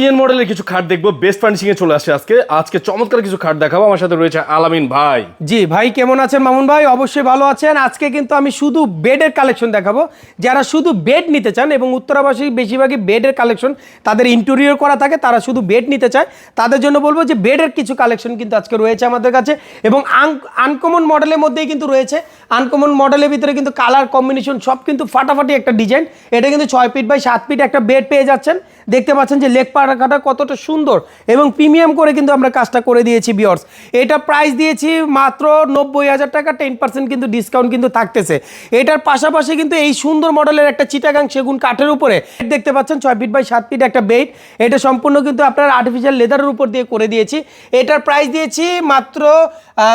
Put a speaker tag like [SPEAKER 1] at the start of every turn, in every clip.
[SPEAKER 1] Indian মডেলের কিছু খাট দেখব বেস্ট ফার্নিশিং এ চলে আসে আজকে। আজকে চমৎকার কিছু খাট দেখাবো। আমার সাথে রয়েছে আলামিন ভাই।
[SPEAKER 2] জি, ভাই, কেমন আছেন মামুন ভাই? অবশ্যই ভালো আছেন। আজকে কিন্তু আমি শুধু বেডের কালেকশন দেখাবো। যারা শুধু বেড নিতে চান এবং উত্তরাবাসী বেশিরভাগই বেডের কালেকশন তাদের ইন্টেরিয়র করা থাকে, তারা শুধু বেড নিতে চায়। তাদের জন্য বলব যে বেডের কিছু কালেকশন কিন্তু আজকে রয়েছে আমাদের কাছে এবং আনকমন মডেলের মধ্যেই কিন্তু রয়েছে। আনকমন মডেলের ভিতরে কিন্তু কালার কম্বিনেশন সব কিন্তু ফাটাফাটি একটা ডিজাইন এটা কিন্তু ছয় ফিট বাই সাত ফিট একটা বেড পেয়ে যাচ্ছেন। দেখতে পাচ্ছেন যে লেগ পাটাকাটা কতটা সুন্দর এবং প্রিমিয়াম করে কিন্তু আমরা কাজটা করে দিয়েছি বিয়র্স এটা প্রাইস দিয়েছি মাত্র নব্বই হাজার টাকা টেন পার্সেন্ট কিন্তু ডিসকাউন্ট কিন্তু থাকতেছে। এটার পাশাপাশি কিন্তু এই সুন্দর মডেলের একটা চিটাগাং সেগুন কাঠের উপরে। দেখতে পাচ্ছেন ছয় ফিট বাই সাত ফিট একটা বেড এটা সম্পূর্ণ কিন্তু আপনার আর্টিফিশিয়াল লেদারের উপর দিয়ে করে দিয়েছি। এটার প্রাইস দিয়েছি মাত্র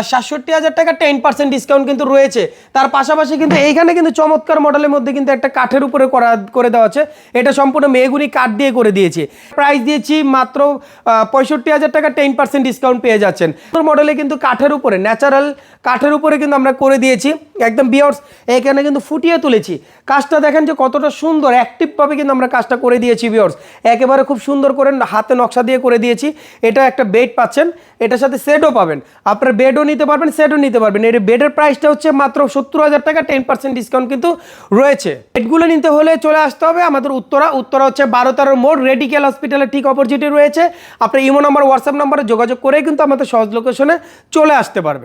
[SPEAKER 2] সাতষট্টি হাজার টাকা টেন পার্সেন্ট ডিসকাউন্ট কিন্তু রয়েছে। তার পাশাপাশি কিন্তু এইখানে কিন্তু চমৎকার মডেলের মধ্যে কিন্তু একটা কাঠের উপরে করা, করে দেওয়া আছে। এটা সম্পূর্ণ মেগুনি কাঠ দিয়ে করে দিয়েছি। প্রাইস দিয়েছি মাত্র পঁয়ষট্টি হাজার টাকা টেন পার্সেন্ট ডিসকাউন্ট পেয়ে যাচ্ছেন। মডেলে কিন্তু কাঠের উপরে ন্যাচারাল কাঠের উপরে কিন্তু আমরা করে দিয়েছি। একদম বিয়ার্স, এখানে কিন্তু ফুটিয়ে তুলেছি। কাজটা দেখেন যে কতটা সুন্দর অ্যাক্টিভভাবে কিন্তু আমরা কাজটা করে দিয়েছি বিয়ার্স। একেবারে খুব সুন্দর করে হাতে নকশা দিয়ে করে দিয়েছি। এটা একটা বেড পাচ্ছেন, এটার সাথে সেটও পাবেন। আপনার বেডও নিতে পারবেন সেটও নিতে পারবেন। এর বেডের প্রাইসটা হচ্ছে মাত্র সত্তর হাজার টাকা টেন পার্সেন্ট ডিসকাউন্ট কিন্তু রয়েছে। বেডগুলো নিতে হলে চলে আসতে হবে আমাদের উত্তরা। উত্তরা হচ্ছে বারো তেরো মোড় রেডিকেল হসপিটালের ঠিক অপোজিটে রয়েছে। আপনার ইমো নাম্বার হোয়াটসঅ্যাপ নাম্বারে যোগাযোগ করে কিন্তু আমাদের সহজ লোকেশনে চলে আসতে পারবে